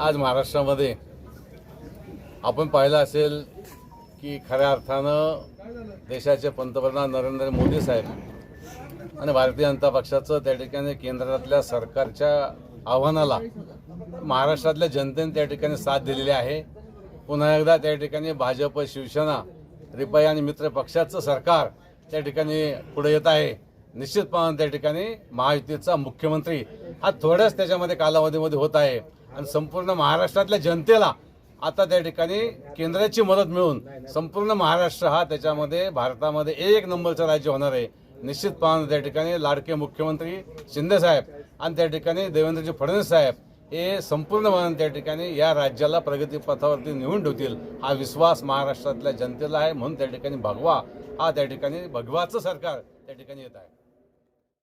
आज महाराष्ट्रामध्ये आपण पाहिलं असेल की खऱ्या अर्थानं देशाचे पंतप्रधान नरेंद्र मोदी साहेब आणि भारतीय जनता पक्षाचं त्या ठिकाणी केंद्रातल्या सरकारच्या आव्हानाला महाराष्ट्रातल्या जनतेने त्या ठिकाणी साथ दिलेली आहे. पुन्हा एकदा त्या ठिकाणी भाजप शिवसेना रिपाई आणि मित्र पक्षाचं सरकार त्या ठिकाणी पुढे येत आहे. निश्चितपणे त्या ठिकाणी महायुतीचा मुख्यमंत्री हा थोड्याच त्याच्यामध्ये कालावधीमध्ये होत आहे. आणि संपूर्ण महाराष्ट्रातल्या जनतेला आता त्या ठिकाणी केंद्राची मदत मिळून संपूर्ण महाराष्ट्र हा त्याच्यामध्ये भारतामध्ये एक नंबरचं राज्य होणार आहे. निश्चितपणे त्या ठिकाणी लाडके मुख्यमंत्री शिंदे साहेब आणि त्या ठिकाणी देवेंद्रजी फडणवीस साहेब हे संपूर्णपणे त्या ठिकाणी या राज्याला प्रगतीपथावरती नेऊन ठेवतील. हा विश्वास महाराष्ट्रातल्या जनतेला आहे म्हणून त्या ठिकाणी भगवा. हा त्या ठिकाणी भगवाचं सरकार त्या ठिकाणी येत आहे.